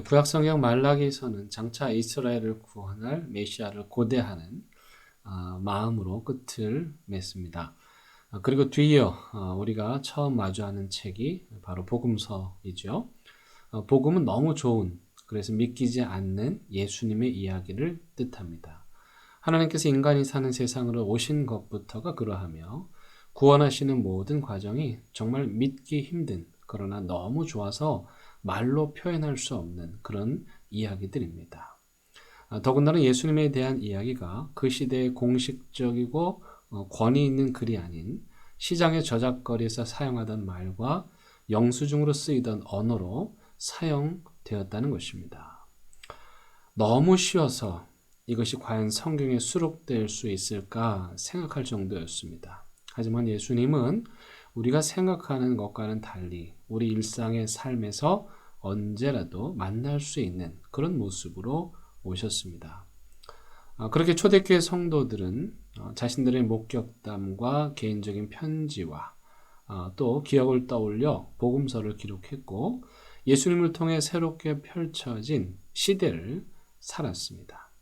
구약 성경 말라기에서는 장차 이스라엘을 구원할 메시아를 고대하는 아, 마음으로 끝을 맺습니다. 아, 그리고 뒤이어 아, 우리가 처음 마주하는 책이 바로 복음서이죠. 어, 복음은 너무 좋은 그래서 믿기지 않는 예수님의 이야기를 뜻합니다. 하나님께서 인간이 사는 세상으로 오신 것부터가 그러하며 구원하시는 모든 과정이 정말 믿기 힘든 그러나 너무 좋아서 말로 표현할 수 없는 그런 이야기들입니다. 아, 더군다나 예수님에 대한 이야기가 그 시대의 공식적이고 어, 권위 있는 글이 아닌 시장의 저작거리에서 사용하던 말과 영수증으로 쓰이던 언어로 사용되었다는 것입니다. 너무 쉬워서 이것이 과연 성경에 수록될 수 있을까 생각할 정도였습니다. 하지만 예수님은 우리가 생각하는 것과는 달리 우리 일상의 삶에서 언제라도 만날 수 있는 그런 모습으로 오셨습니다. 아, 그렇게 초대교회 성도들은 어, 자신들의 목격담과 개인적인 편지와 어, 또 기억을 떠올려 복음서를 기록했고 예수님을 통해 새롭게 펼쳐진 시대를 살았습니다.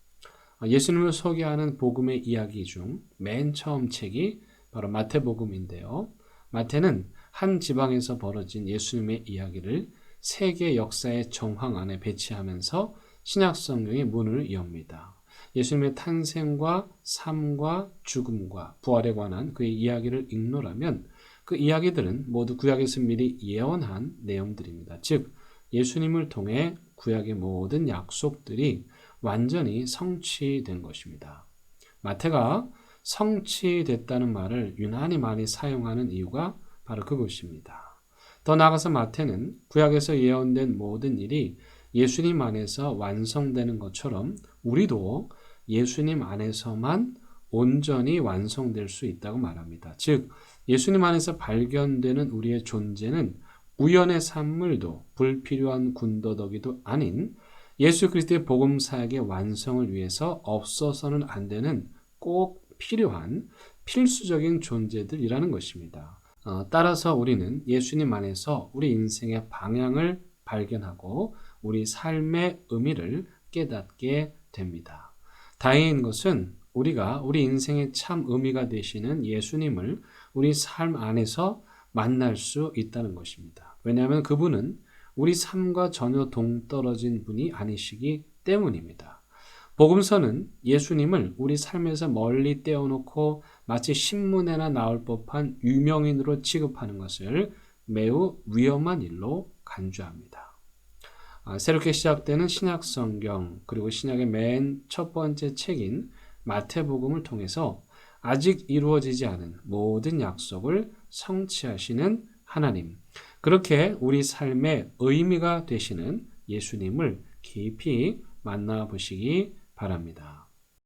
아, 예수님을 소개하는 복음의 이야기 중 맨 처음 책이 바로 마태복음인데요. 마태는 한 지방에서 벌어진 예수님의 이야기를 세계 역사의 정황 안에 배치하면서 신약 성경의 문을 엽니다. 예수님의 탄생과 삶과 죽음과 부활에 관한 그의 이야기를 읽노라면 그 이야기들은 모두 구약에서 미리 예언한 내용들입니다. 즉 예수님을 통해 구약의 모든 약속들이 완전히 성취된 것입니다. 마태가 성취됐다는 말을 유난히 많이 사용하는 이유가 바로 그것입니다. 더 나아가서 마태는 구약에서 예언된 모든 일이 예수님 안에서 완성되는 것처럼 우리도 예수님 안에서만 온전히 완성될 수 있다고 말합니다. 즉, 예수님 안에서 발견되는 우리의 존재는 우연의 산물도 불필요한 군더더기도 아닌 예수 그리스도의 복음 사역의 완성을 위해서 없어서는 안 되는 꼭 필요한 필수적인 존재들이라는 것입니다. 어, 따라서 우리는 예수님 안에서 우리 인생의 방향을 발견하고 우리 삶의 의미를 깨닫게 됩니다. 다행인 것은 우리가 우리 인생의 참 의미가 되시는 예수님을 우리 삶 안에서 만날 수 있다는 것입니다. 왜냐하면 그분은 우리 삶과 전혀 동떨어진 분이 아니시기 때문입니다. 복음서는 예수님을 우리 삶에서 멀리 떼어놓고 마치 신문에나 나올 법한 유명인으로 취급하는 것을 매우 위험한 일로 간주합니다. 아, 새롭게 시작되는 신약 성경 그리고 신약의 맨 첫 번째 책인 마태복음을 통해서 아직 이루어지지 않은 모든 약속을 성취하시는 하나님, 그렇게 우리 삶의 의미가 되시는 예수님을 깊이 만나보시기 바랍니다.